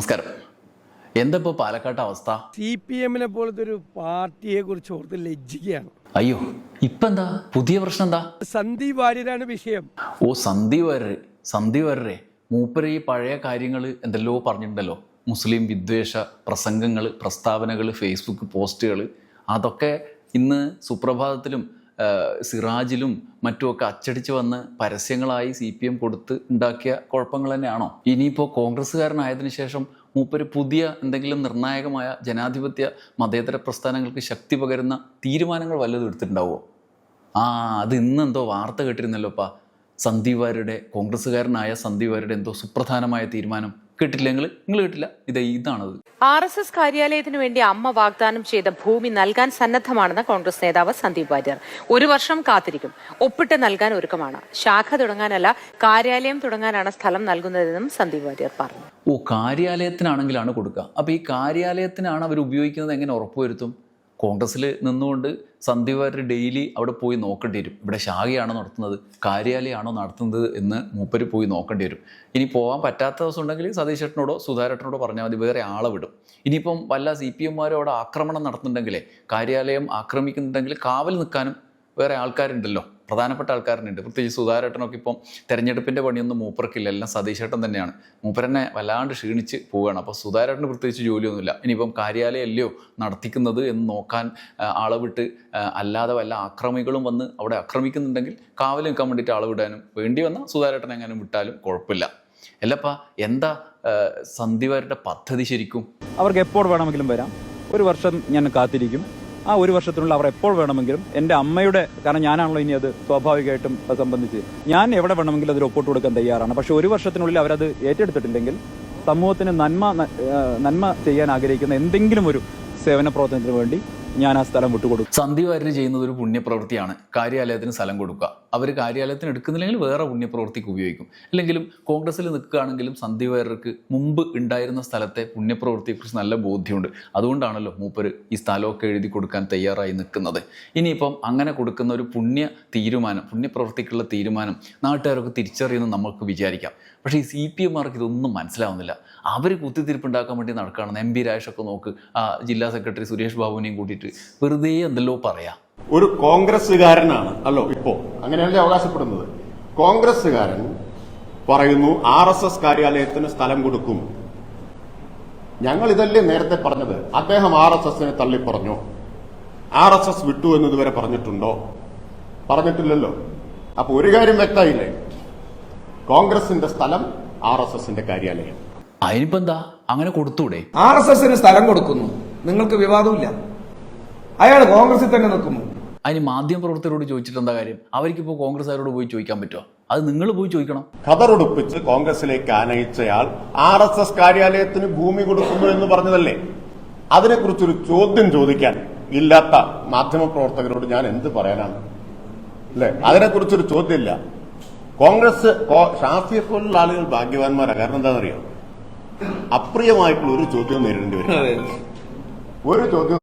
നമസ്കാരം. എന്തപ്പോ പാലക്കാട്ട അവസ്ഥ? സി പി എമ്മിനെ പോലത്തെ ഒരു പാർട്ടിയെ കുറിച്ച് ഓർത്ത് ലജ്ജിക്കുകയാണ്. അയ്യോ ഇപ്പൊ എന്താ പുതിയ പ്രശ്നം എന്താ? സന്ദീപ് വാര്യരാണ് വിഷയം. ഓ സന്ധി വാര്യരെ സന്ധി വാര്യരെ. മൂപ്പര് ഈ പഴയ കാര്യങ്ങൾ എന്തെല്ലോ പറഞ്ഞിട്ടുണ്ടല്ലോ. മുസ്ലിം വിദ്വേഷ പ്രസംഗങ്ങൾ പ്രസ്താവനകൾ ഫേസ്ബുക്ക് പോസ്റ്റുകൾ അതൊക്കെ ഇന്ന് സുപ്രഭാതത്തിലും സിറാജിലും മറ്റുമൊക്കെ അച്ചടിച്ച് വന്ന് പരസ്യങ്ങളായി സി പി എം കൊടുത്ത് ഉണ്ടാക്കിയ കുഴപ്പങ്ങൾ തന്നെയാണോ? ഇനിയിപ്പോൾ കോൺഗ്രസ്സുകാരനായതിനു ശേഷം മൂപ്പര് പുതിയ എന്തെങ്കിലും നിർണായകമായ ജനാധിപത്യ മതേതര പ്രസ്ഥാനങ്ങൾക്ക് ശക്തി പകരുന്ന തീരുമാനങ്ങൾ വല്ലതും എടുത്തിട്ടുണ്ടാവുമോ ആ അത് ഇന്നെന്തോ വാർത്ത കേട്ടിരുന്നല്ലോപ്പാ സന്ദീപ് കോൺഗ്രസ്സുകാരനായ സന്ദീപ് എന്തോ സുപ്രധാനമായ തീരുമാനം. കേട്ടില്ല നിങ്ങൾ കിട്ടില്ല കേട്ടില്ല? ഇത് ഇതാണത്. ആർ എസ് എസ് കാര്യാലയത്തിന് വേണ്ടി അമ്മ വാഗ്ദാനം ചെയ്ത ഭൂമി നൽകാൻ സന്നദ്ധമാണെന്ന് കോൺഗ്രസ് നേതാവ് സന്ദീപ് വാര്യർ. ഒരു വർഷം കാത്തിരിക്കും. ഒപ്പിട്ട് നൽകാൻ ഒരുക്കമാണ്. ശാഖ തുടങ്ങാനല്ല കാര്യാലയം തുടങ്ങാനാണ് സ്ഥലം നൽകുന്നതെന്നും സന്ദീപ് വാര്യർ പറഞ്ഞു. ഓ കാര്യാലയത്തിനാണെങ്കിലാണ് കൊടുക്കുക. അപ്പൊ ഈ കാര്യാലയത്തിനാണ് അവർ ഉപയോഗിക്കുന്നത് എങ്ങനെ ഉറപ്പുവരുത്തും? കോൺഗ്രസ്സിൽ നിന്നുകൊണ്ട് സന്ദീപ് വാര്യർ ഡെയിലി അവിടെ പോയി നോക്കേണ്ടി വരും. ഇവിടെ ശാഖയാണോ നടത്തുന്നത് കാര്യാലയമാണോ നടത്തുന്നത് എന്ന് മൂപ്പര് പോയി നോക്കേണ്ടി വരും. ഇനി പോകാൻ പറ്റാത്ത ദിവസം ഉണ്ടെങ്കിൽ സതീഷ് ചേട്ടനോടോ സുധാരേട്ടനോടോ പറഞ്ഞാൽ മതി വേറെ ആളെ വിടും. ഇനിയിപ്പം വല്ല സി പി എമ്മാരും അവിടെ ആക്രമണം നടത്തുന്നുണ്ടെങ്കിലേ കാര്യാലയം ആക്രമിക്കുന്നുണ്ടെങ്കിൽ കാവൽ നിൽക്കാനും വേറെ ആൾക്കാരുണ്ടല്ലോ. പ്രധാനപ്പെട്ട ആൾക്കാരുണ്ട്. പ്രത്യേകിച്ച് സുധാരേട്ടനൊക്കെ ഇപ്പം തെരഞ്ഞെടുപ്പിന്റെ പണിയൊന്നും മൂപ്പർക്കില്ല. എല്ലാം സതീശേട്ടൻ തന്നെയാണ്. മൂപ്പരനെ വല്ലാണ്ട് ക്ഷീണിച്ച് പോവുകയാണ്. അപ്പോൾ സുധാരേട്ടന് പ്രത്യേകിച്ച് ജോലിയൊന്നുമില്ല. ഇനിയിപ്പം കാര്യാലയമല്ലയോ നടത്തിക്കുന്നത് എന്ന് നോക്കാൻ അളവിട്ട് അല്ലാതെ വല്ല ആക്രമികളും വന്ന് അവിടെ ആക്രമിക്കുന്നുണ്ടെങ്കിൽ കാവൽ നിൽക്കാൻ വേണ്ടിയിട്ട് ആളെ വിടാനും വേണ്ടി വന്നാൽ സുധാരേട്ടൻ എങ്ങാനും വിട്ടാലും കുഴപ്പമില്ല. അല്ലപ്പാ എന്താ സന്ധിവാരുടെ പദ്ധതി ശരിക്കും? അവർക്ക് എപ്പോൾ വേണമെങ്കിലും വരാം. ഒരു വർഷം ഞാൻ കാത്തിരിക്കും. ആ ഒരു വർഷത്തിനുള്ളിൽ അവർ എപ്പോൾ വേണമെങ്കിലും എന്റെ അമ്മയുടെ കാരണം ഞാനാണല്ലോ ഇനി അത് സ്വാഭാവികമായിട്ടും അത് സംബന്ധിച്ച്. ഞാൻ എവിടെ വേണമെങ്കിലും അതിൽ ഒപ്പിട്ട് കൊടുക്കാൻ തയ്യാറാണ്. പക്ഷെ ഒരു വർഷത്തിനുള്ളിൽ അവരത് ഏറ്റെടുത്തിട്ടില്ലെങ്കിൽ സമൂഹത്തിന് നന്മ നന്മ ചെയ്യാൻ ആഗ്രഹിക്കുന്ന എന്തെങ്കിലും ഒരു സേവന പ്രവർത്തനത്തിന് വേണ്ടി ഞാൻ ആ സ്ഥലം വിട്ടുകൊടുക്കും. സന്ധിവാരന് ചെയ്യുന്നത് ഒരു പുണ്യപ്രവൃത്തിയാണ്. കാര്യാലയത്തിന് സ്ഥലം കൊടുക്കുക. അവർ കാര്യാലയത്തിന് എടുക്കുന്നില്ലെങ്കിൽ വേറെ പുണ്യപ്രവൃത്തിക്ക് ഉപയോഗിക്കും. അല്ലെങ്കിലും കോൺഗ്രസ്സിൽ നിൽക്കുകയാണെങ്കിലും സന്ധിവാരർക്ക് മുമ്പ് ഉണ്ടായിരുന്ന സ്ഥലത്തെ പുണ്യപ്രവൃത്തിയെക്കുറിച്ച് നല്ല ബോധ്യമുണ്ട്. അതുകൊണ്ടാണല്ലോ മൂപ്പര് ഈ സ്ഥലമൊക്കെ എഴുതി കൊടുക്കാൻ തയ്യാറായി നിൽക്കുന്നത്. ഇനിയിപ്പം അങ്ങനെ കൊടുക്കുന്ന ഒരു പുണ്യ തീരുമാനം പുണ്യപ്രവൃത്തിക്കുള്ള തീരുമാനം നാട്ടുകാരൊക്കെ തിരിച്ചറിയുമെന്ന് നമുക്ക് വിചാരിക്കാം. പക്ഷേ ഈ സി പി എമാർക്ക് ഇതൊന്നും മനസ്സിലാവുന്നില്ല. അവർ കുത്തിത്തിരിപ്പുണ്ടാക്കാൻ വേണ്ടി നടക്കുകയാണെന്ന് എം പി രാജേഷൊക്കെ നോക്ക്. ജില്ലാ സെക്രട്ടറി സുരേഷ് ബാബുവിനെയും കൂട്ടിയിട്ട് വെറുതെ എന്തെല്ലോ പറയാ. ഒരു കോൺഗ്രസ്സുകാരനാണ് അല്ലോ ഇപ്പോ. അങ്ങനെയല്ലേ അവകാശപ്പെടുന്നത്? കോൺഗ്രസ്സുകാരൻ പറയുന്നു ആർ എസ് എസ് കാര്യാലയത്തിന് സ്ഥലം കൊടുക്കും. ഞങ്ങൾ ഇതല്ലേ നേരത്തെ പറഞ്ഞത്? അദ്ദേഹം ആർ എസ് എസിനെ തള്ളിപ്പറഞ്ഞു. ആർ എസ് എസ് വിട്ടു എന്നതുവരെ പറഞ്ഞിട്ടുണ്ടോ? പറഞ്ഞിട്ടില്ലല്ലോ. അപ്പൊ ഒരു കാര്യം വ്യക്തമായില്ലേ? കോൺഗ്രസിന്റെ സ്ഥലം ആർ എസ് എസിന്റെ കാര്യാലയം. അതിനിപ്പോ എന്താ അങ്ങനെ കൊടുത്തൂടെ. ആർ എസ് എസിന് സ്ഥലം കൊടുക്കുന്നു. നിങ്ങൾക്ക് വിവാദമില്ല. അയാൾ കോൺഗ്രസിൽ തന്നെ നിൽക്കുന്നു. അതിന് മാധ്യമപ്രവർത്തകരോട് ചോദിച്ചിട്ട് എന്താ കാര്യം? അവർക്കിപ്പോൾ കോൺഗ്രസ്സുകാരോട് പോയി ചോദിക്കാൻ പറ്റുമോ അത് നിങ്ങൾ പോയി ചോദിക്കണം. ഖബറൊടുപ്പിച്ച് കോൺഗ്രസിലേക്ക് ആനയിച്ചയാൾ ആർ എസ് എസ് കാര്യാലയത്തിന് ഭൂമി കൊടുക്കുന്നു എന്ന് പറഞ്ഞതല്ലേ? അതിനെക്കുറിച്ചൊരു ചോദ്യം ചോദിക്കാൻ ഇല്ലാത്ത മാധ്യമപ്രവർത്തകരോട് ഞാൻ എന്ത് പറയാനാണ്? അല്ലെ? അതിനെക്കുറിച്ചൊരു ചോദ്യമില്ല. കോൺഗ്രസ് ഷാഫിയെ പോലുള്ള ആളുകൾ ഭാഗ്യവാന്മാരാണ് കാരണം എന്താണെന്നറിയാം? അപ്രിയമായിട്ടുള്ള ഒരു ചോദ്യം നേരിടേണ്ടി വരും. ഒരു ചോദ്യം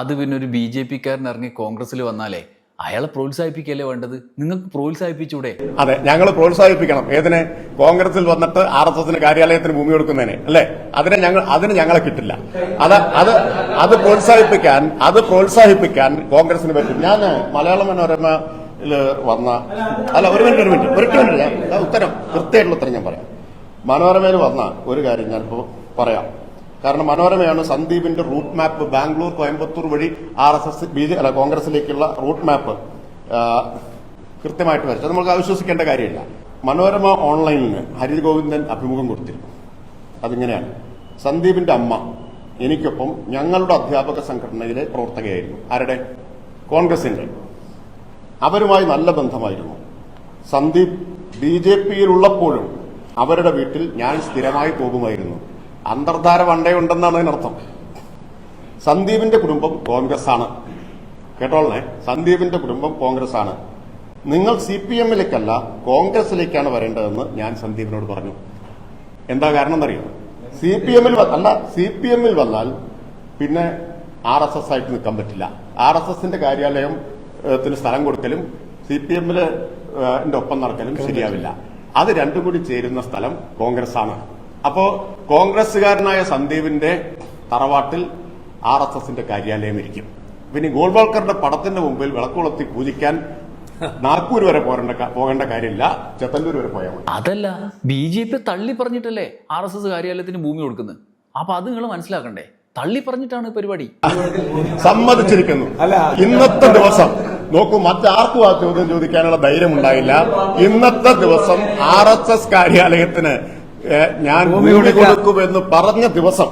അത് പിന്നെ ഒരു ബി ജെ പിക്കാരൻ ഇറങ്ങി കോൺഗ്രസിൽ വന്നാലേ അയാളെ പ്രോത്സാഹിപ്പിക്കല്ലേ വേണ്ടത്? നിങ്ങൾക്ക് പ്രോത്സാഹിപ്പിച്ചൂടെ? അതെ ഞങ്ങൾ പ്രോത്സാഹിപ്പിക്കണം. ഏതിനെ? കോൺഗ്രസിൽ വന്നിട്ട് ആർ എസ് എസിന് കാര്യാലയത്തിന് ഭൂമി കൊടുക്കുന്നതിനെ അല്ലെ? അതിനെ ഞങ്ങൾ അതിന് ഞങ്ങളെ കിട്ടില്ല. അത് അത് അത് പ്രോത്സാഹിപ്പിക്കാൻ അത് പ്രോത്സാഹിപ്പിക്കാൻ കോൺഗ്രസിന് പറ്റും. ഞാൻ മലയാള മനോരമ വന്ന അല്ല ഒരു മിനിറ്റ് ഒരു മിനിറ്റ് ഒരു മിനിറ്റ്. ഞാൻ ഞാൻ ഉത്തരം കൃത്യമായിട്ടുള്ള ഉത്തരം ഞാൻ പറയാം. മനോരമയിൽ വന്ന ഒരു കാര്യം ഞാനിപ്പോ പറയാം. കാരണം മനോരമയാണ് സന്ദീപിന്റെ റൂട്ട് മാപ്പ് ബാംഗ്ലൂർ കോയമ്പത്തൂർ വഴി R S S B J അല്ല കോൺഗ്രസിലേക്കുള്ള റൂട്ട് മാപ്പ് കൃത്യമായിട്ട് വരച്ചത് നമുക്ക് അവിശ്വസിക്കേണ്ട കാര്യമില്ല. മനോരമ ഓൺലൈനിന് ഹരിത് ഗോവിന്ദൻ അഭിമുഖം കൊടുത്തിരുന്നു. അതിങ്ങനെയാണ്. സന്ദീപിന്റെ അമ്മ എനിക്കൊപ്പം ഞങ്ങളുടെ അധ്യാപക സംഘടനയിലെ പ്രവർത്തകയായിരുന്നു. ആരുടെ? കോൺഗ്രസിന്റെ. അവരുമായി നല്ല ബന്ധമായിരുന്നു. സന്ദീപ് ബി ജെ പിയിലുള്ളപ്പോഴും അവരുടെ വീട്ടിൽ ഞാൻ സ്ഥിരമായി പോകുമായിരുന്നു. അന്തർധാര വണ്ടേ ഉണ്ടെന്നാണ് അതിനർത്ഥം. സന്ദീപിന്റെ കുടുംബം കോൺഗ്രസ് ആണ് കേട്ടോളേ സന്ദീപിന്റെ കുടുംബം കോൺഗ്രസ് ആണ് നിങ്ങൾ സി പി എമ്മിലേക്കല്ല കോൺഗ്രസിലേക്കാണ് വരേണ്ടതെന്ന് ഞാൻ സന്ദീപിനോട് പറഞ്ഞു. എന്താ കാരണം എന്നറിയോ സി പി എമ്മിൽ അല്ല സി പി എമ്മിൽ വന്നാൽ പിന്നെ ആർ എസ് എസ് ആയിട്ട് നിൽക്കാൻ പറ്റില്ല. ആർ എസ് എസിന്റെ കാര്യാലയത്തിന് സ്ഥലം കൊടുക്കലും സി പി എമ്മിൽ ഒപ്പം നടക്കലും ശരിയാവില്ല. അത് രണ്ടും കൂടി ചേരുന്ന സ്ഥലം കോൺഗ്രസ് ആണ് അപ്പോ കോൺഗ്രസുകാരനായ സന്ദീപിന്റെ തറവാട്ടിൽ ആർ എസ് എസിന്റെ കാര്യാലയം ഇരിക്കും. പിന്നെ ഗോൾവാൾക്കറിന്റെ ഗോൾവാൾക്കറുടെ പടത്തിന്റെ മുമ്പിൽ വിളക്കുളത്തി പൂജിക്കാൻ നാഗ്പൂർ വരെ പോരേണ്ട പോകേണ്ട കാര്യമില്ല. ചെത്തല്ലൂർ വരെ പോയാൽ മതി. അതല്ല ബി ജെ പി തള്ളി പറഞ്ഞിട്ടല്ലേ ആർ എസ് എസ് കാര്യാലയത്തിന് ഭൂമി കൊടുക്കുന്നത്? അപ്പൊ അത് നിങ്ങൾ മനസ്സിലാക്കണ്ടേ? തള്ളി പറഞ്ഞിട്ടാണ് പരിപാടി. സമ്മതിച്ചിരിക്കുന്നു. അല്ല. ഇന്നത്തെ ദിവസം നോക്കൂ മറ്റാർക്കും ആ ചോദ്യം ചോദിക്കാനുള്ള ധൈര്യം ഉണ്ടായില്ല ഇന്നത്തെ ദിവസം ആർ എസ് എസ് കാര്യാലയത്തിന് ഞാൻ ഭൂമി ഭൂമി കൊടുക്കാം. കൊടുക്കുമെന്ന് പറഞ്ഞ ദിവസം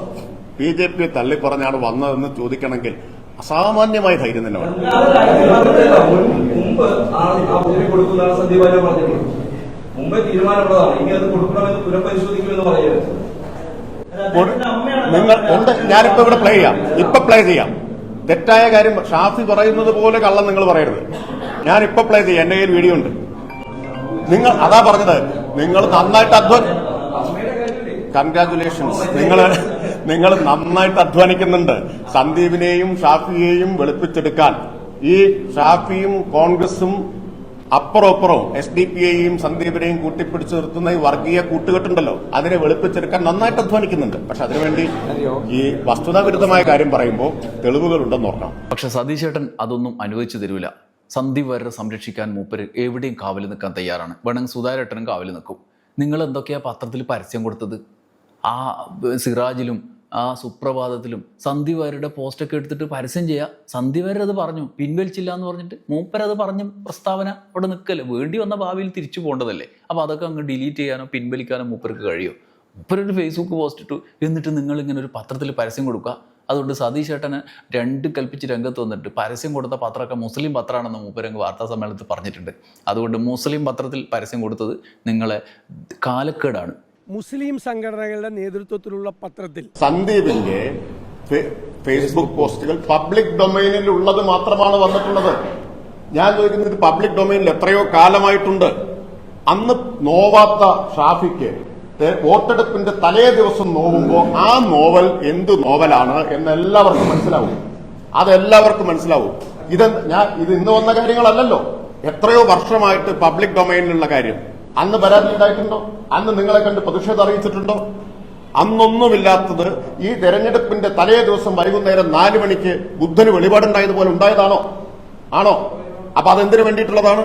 ബി ജെ പി തള്ളിപ്പറഞ്ഞാണ് വന്നതെന്ന് ചോദിക്കണമെങ്കിൽ അസാമാന്യമായ ധൈര്യം തന്നെ മുമ്പ് തീരുമാനമുള്ളതാണ്. ഇനി അത് കൊടുക്കണമെന്ന് പുനഃപരിശോധിക്കുമെന്ന് പറയുന്നത് കൊടു- നിങ്ങൾ ഉണ്ട്. ഞാനിപ്പോ ഇവിടെ പ്ലേ ചെയ്യാം. ഇപ്പൊ പ്ലേ ചെയ്യാം. തെറ്റായ കാര്യം ഷാഫി പറയുന്നത് പോലെ കള്ളം നിങ്ങൾ പറയരുത്. ഞാൻ ഇപ്പൊ പ്ലേ ചെയ്യാം. എന്റെ കയ്യിൽ വീഡിയോ ഉണ്ട്. നിങ്ങൾ അതാ പറഞ്ഞത്. നിങ്ങൾ നന്നായിട്ട് അധ്വാന കൺഗ്രാറ്റുലേഷൻസ് നിങ്ങൾ നിങ്ങൾ നന്നായിട്ട് അധ്വാനിക്കുന്നുണ്ട്. സന്ദീപിനെയും ഷാഫിയെയും വെളുപ്പിച്ചെടുക്കാൻ. ഈ ഷാഫിയും കോൺഗ്രസും അപ്പുറപ്പുറവും എസ് ഡി പി എയും സന്ദീപിനെയും കൂട്ടിപ്പിടിച്ചു നിർത്തുന്ന ഈ വർഗീയ കൂട്ടുകെട്ടുണ്ടല്ലോ അതിനെ വെളുപ്പിച്ചെടുക്കാൻ നന്നായിട്ട് അധ്വാനിക്കുന്നുണ്ട്. പക്ഷെ അതിനുവേണ്ടി ഈ വസ്തുതാവിരുദ്ധമായ കാര്യം പറയുമ്പോൾ തെളിവുകൾ ഉണ്ടെന്ന് ഓർക്കണം. പക്ഷെ സതീശേട്ടൻ അതൊന്നും അനുവദിച്ചു തരൂല. സന്ദീപ് വരെ സംരക്ഷിക്കാൻ മൂപ്പര് എവിടെയും കാവൽ നിൽക്കാൻ തയ്യാറാണ്. വേണമെങ്കിൽ സുധാരേട്ടനും കാവൽ നിൽക്കും. നിങ്ങൾ എന്തൊക്കെയാ പത്രത്തിൽ പരസ്യം കൊടുത്തത്? ആ സിറാജിലും ആ സുപ്രഭാതത്തിലും സന്ധിവാരുടെ പോസ്റ്റൊക്കെ എടുത്തിട്ട് പരസ്യം ചെയ്യുക സന്ധിവാരത് പറഞ്ഞു. പിൻവലിച്ചില്ല എന്ന് പറഞ്ഞിട്ട് മൂപ്പരത് പറഞ്ഞ പ്രസ്താവന അവിടെ നിൽക്കല്ലേ വേണ്ടി വന്ന ഭാവിയിൽ തിരിച്ചു പോകേണ്ടതല്ലേ? അപ്പോൾ അതൊക്കെ അങ്ങ് ഡിലീറ്റ് ചെയ്യാനോ പിൻവലിക്കാനോ മൂപ്പർക്ക് കഴിയും? മൂപ്പരൊരു ഫേസ്ബുക്ക് പോസ്റ്റ് ഇട്ടു. എന്നിട്ട് നിങ്ങൾ ഇങ്ങനെ ഒരു പത്രത്തിൽ പരസ്യം കൊടുക്കുക അതുകൊണ്ട് സതീഷ് ഏട്ടന് രണ്ട് കൽപ്പിച്ച് രംഗത്ത് വന്നിട്ട് പരസ്യം കൊടുത്ത പത്രമൊക്കെ മുസ്ലിം പത്രമാണെന്ന് മൂപ്പരങ്ങ് വാർത്താ സമ്മേളനത്തിൽ പറഞ്ഞിട്ടുണ്ട്. അതുകൊണ്ട് മുസ്ലിം പത്രത്തിൽ പരസ്യം കൊടുത്തത് നിങ്ങളെ കാലക്കേടാണ്. മുസ്ലിം സംഘടനകളുടെ നേതൃത്വത്തിലുള്ള പത്രത്തിൽ. സന്ദീപിന്റെ ഫേസ്ബുക്ക് പോസ്റ്റുകൾ പബ്ലിക് ഡൊമൈനിൽ ഉള്ളത് മാത്രമാണ് വന്നിട്ടുള്ളത്. ഞാൻ ചോദിക്കുന്നത് പബ്ലിക് ഡൊമൈനിൽ എത്രയോ കാലമായിട്ടുണ്ട്. അന്ന് നോവാത്ത ഷാഫിക്ക് വോട്ടെടുപ്പിന്റെ തലേ ദിവസം നോവുമ്പോൾ ആ നോവൽ എന്ത് നോവലാണ് എന്ന് എല്ലാവർക്കും മനസ്സിലാവും. അതെല്ലാവർക്കും മനസ്സിലാവും. ഇത് ഞാൻ ഇത് ഇന്ന് വന്ന കാര്യങ്ങളല്ലല്ലോ. എത്രയോ വർഷമായിട്ട് പബ്ലിക് ഡൊമൈനിലുള്ള കാര്യം. അന്ന് പരാതി ഉണ്ടായിട്ടുണ്ടോ? അന്ന് നിങ്ങളെ കണ്ട് പ്രതിഷേധം അറിയിച്ചിട്ടുണ്ടോ? അന്നൊന്നുമില്ലാത്തത് ഈ തെരഞ്ഞെടുപ്പിന്റെ തലേ ദിവസം വൈകുന്നേരം നാല് മണിക്ക് ബുദ്ധന് വെളിപാടുണ്ടായതുപോലെ ഉണ്ടായതാണോ? ആണോ? അപ്പൊ അതെന്തിനു വേണ്ടിയിട്ടുള്ളതാണ്?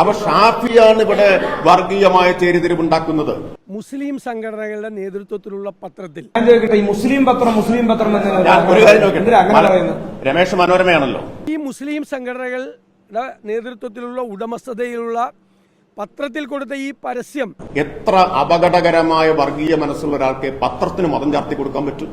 അപ്പൊ ഷാഫിയാണ് ഇവിടെ വർഗീയമായ ചേരിതിരിവുണ്ടാക്കുന്നത്. മുസ്ലിം സംഘടനകളുടെ നേതൃത്വത്തിലുള്ള പത്രത്തിൽ. ഈ മുസ്ലിം പത്രം മുസ്ലിം പത്രം എന്ന് ഞാൻ ഒരു കാര്യം രമേശ് മനോരമയാണല്ലോ. ഈ മുസ്ലിം സംഘടനകളുടെ നേതൃത്വത്തിലുള്ള ഉടമസ്ഥതയിലുള്ള പത്രത്തിൽ കൊടുത്ത ഈ പരസ്യം എത്ര അപകടകരമായ വർഗീയ മനസ്സുള്ള ഒരാൾക്ക് പത്രത്തിന് മതം ചാർത്തി കൊടുക്കാൻ പറ്റും?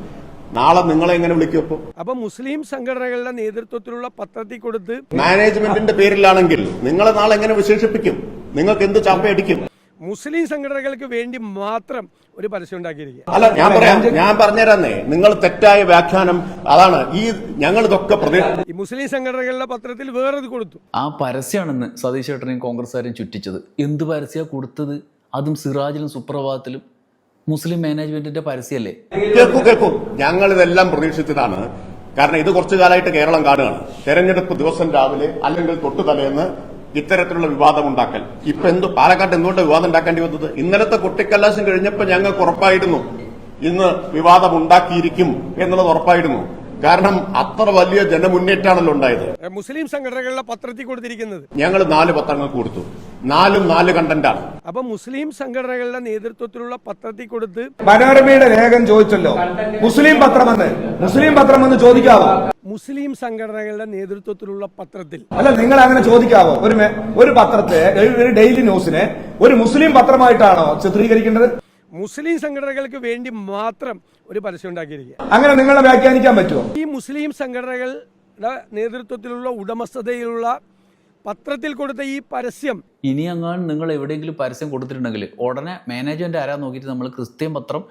നാളെ നിങ്ങളെ എങ്ങനെ വിളിക്കും അപ്പൊ മുസ്ലിം സംഘടനകളുടെ നേതൃത്വത്തിലുള്ള പത്രത്തിൽ കൊടുത്ത് മാനേജ്മെന്റിന്റെ പേരിലാണെങ്കിൽ നിങ്ങളെ നാളെ എങ്ങനെ വിശേഷിപ്പിക്കും? നിങ്ങൾക്ക് എന്ത് ചാപ്പയടിക്കും? മുസ്ലിം സംഘടനകൾക്ക് വേണ്ടി മാത്രം ഒരു പരസ്യം ഉണ്ടാക്കിയിരിക്കുക. അല്ല ഞാൻ പറയാം. ഞാൻ പറഞ്ഞുതരാന്നേ നിങ്ങൾ തെറ്റായ വ്യാഖ്യാനം അതാണ് ഈ ഞങ്ങൾ ഇതൊക്കെ പ്രതി ഈ മുസ്ലിം സംഘടനകളുടെ പത്രത്തിൽ വേറൊരു കൊടുത്തു. ആ പരസ്യമാണെന്ന് സതീഷ് ചേട്ടനെയും കോൺഗ്രസ്സുകാരെയും ചുറ്റിച്ചത്. എന്ത് പരസ്യമാണ് കൊടുത്തത്? അതും സിറാജിലും സുപ്രഭാതത്തിലും. മുസ്ലിം മാനേജ്മെന്റിന്റെ പരസ്യമല്ലേ? കേൾക്കൂ കേൾക്കൂ. ഞങ്ങൾ ഇതെല്ലാം പ്രതീക്ഷിച്ചതാണ്. കാരണം ഇത് കുറച്ചു കാലമായിട്ട് കേരളം കാണുകയാണ്. തെരഞ്ഞെടുപ്പ് ദിവസം രാവിലെ അല്ലെങ്കിൽ തൊട്ടു തലേന്ന് ഇത്തരത്തിലുള്ള വിവാദം ഉണ്ടാക്കൽ ഇപ്പൊ എന്ത് പാലക്കാട്ട് എന്തുകൊണ്ട് വിവാദം ഉണ്ടാക്കേണ്ടി വന്നത്? ഇന്നലത്തെ കുട്ടിക്കല്ലാശം കഴിഞ്ഞപ്പോൾ ഞങ്ങൾക്ക് ഉറപ്പായിരുന്നു. ഇന്ന് വിവാദം ഉണ്ടാക്കിയിരിക്കും എന്നുള്ളത് ഉറപ്പായിരുന്നു. കാരണം അത്ര വലിയ ജനമുന്നേറ്റാണല്ലോ ഉണ്ടായത്. മുസ്ലിം സംഘടനകളുടെ പത്രത്തിൽ കൊടുത്തിരിക്കുന്നത്. ഞങ്ങൾ നാല് പത്രങ്ങൾ കൊടുത്തു. നാലും നാല് കണ്ടന്റാണ് അപ്പൊ മുസ്ലിം സംഘടനകളുടെ നേതൃത്വത്തിലുള്ള പത്രത്തിൽ കൊടുത്ത് മനോരമയുടെ ലേഖം ചോദിച്ചല്ലോ. മുസ്ലിം പത്രമെന്ന്. മുസ്ലിം പത്രമെന്ന് ചോദിക്കാവോ? മുസ്ലിം സംഘടനകളുടെ നേതൃത്വത്തിലുള്ള പത്രത്തിൽ. അല്ല നിങ്ങൾ അങ്ങനെ ചോദിക്കാവോ? ഒരു ഒരു പത്രത്തെ ഒരു- ഡെയിലി ന്യൂസിനെ ഒരു മുസ്ലിം പത്രമായിട്ടാണോ ചിത്രീകരിക്കേണ്ടത്? മുസ്ലിം സംഘടനകൾക്ക് വേണ്ടി മാത്രം ഒരു പരസ്യം ഉണ്ടാക്കിയിരിക്കുക. അങ്ങനെ നിങ്ങളെ വ്യാഖ്യാനിക്കാൻ പറ്റുമോ? ഈ മുസ്ലിം സംഘടനകളുടെ നേതൃത്വത്തിലുള്ള ഉടമസ്ഥതയിലുള്ള പത്രത്തിൽ കൊടുത്ത ഈ പരസ്യം ഇനി അങ്ങാണ് നിങ്ങൾ എവിടെയെങ്കിലും പരസ്യം കൊടുത്തിട്ടുണ്ടെങ്കിൽ ഉടനെ മാനേജ്മെന്റ് ആരാ നോക്കിയിട്ട് നമ്മൾ ക്രിസ്ത്യൻ പത്രം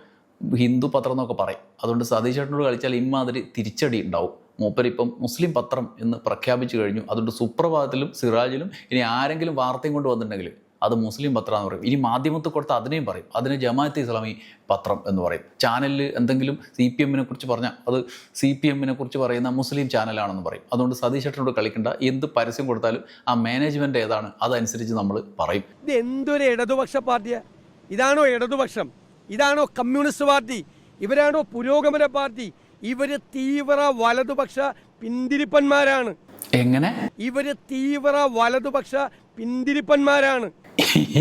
ഹിന്ദു പത്രം എന്നൊക്കെ പറയും. അതുകൊണ്ട് സതീഷ് ചേട്ടനോട് കളിച്ചാൽ ഇമ്മാതിരി തിരിച്ചടി ഉണ്ടാവും. മൂപ്പര് ഇപ്പം മുസ്ലിം പത്രം എന്ന് പ്രഖ്യാപിച്ചു കഴിഞ്ഞു. അതുകൊണ്ട് സുപ്രഭാതത്തിലും സിറാജിലും ഇനി ആരെങ്കിലും വാർത്തയും കൊണ്ട് വന്നിട്ടുണ്ടെങ്കിൽ അത് മുസ്ലിം പത്രം എന്ന് പറയും. ഇനി മാധ്യമത്തിൽ കൊടുത്ത അതിനെയും പറയും. അതിനെ ജമാഅത്ത് ഇസ്ലാമി പത്രം എന്ന് പറയും. ചാനലിൽ എന്തെങ്കിലും സി പി എമ്മിനെ കുറിച്ച് പറഞ്ഞാൽ അത് സി പി എമ്മിനെ കുറിച്ച് പറയുന്ന മുസ്ലിം ചാനലാണെന്ന് പറയും. അതുകൊണ്ട് സതീഷ് ചേട്ടനോട് കളിക്കേണ്ട. എന്ത് പരസ്യം കൊടുത്താലും ആ മാനേജ്മെന്റ് ഏതാണ് അതനുസരിച്ച് നമ്മൾ പറയും. ഇത് എന്തൊരു ഇടതുപക്ഷ പാർട്ടിയാ? ഇതാണോ ഇടതുപക്ഷം? ഇതാണോ കമ്മ്യൂണിസ്റ്റ് പാർട്ടി? ഇവരാണോ പുരോഗമന പാർട്ടി? ഇവർ തീവ്ര വലതുപക്ഷ പിന്തിരിപ്പന്മാരാണ്. എങ്ങനെ? ഇവർ തീവ്ര വലതുപക്ഷ പിന്തിരിപ്പന്മാരാണ്.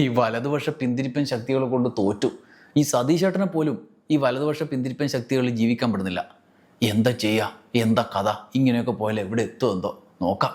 ഈ വലതുപക്ഷ പിന്തിരിപ്പൻ ശക്തികളെ കൊണ്ട് തോറ്റു. ഈ സതീശേട്ടനെ പോലും ഈ വലതുപക്ഷ പിന്തിരിപ്പൻ ശക്തികളിൽ ജീവിക്കാൻ പറ്റുന്നില്ല എന്താ ചെയ്യുക എന്താ കഥ? ഇങ്ങനെയൊക്കെ പോയാൽ എവിടെ എത്തുമെന്തോ നോക്കാം.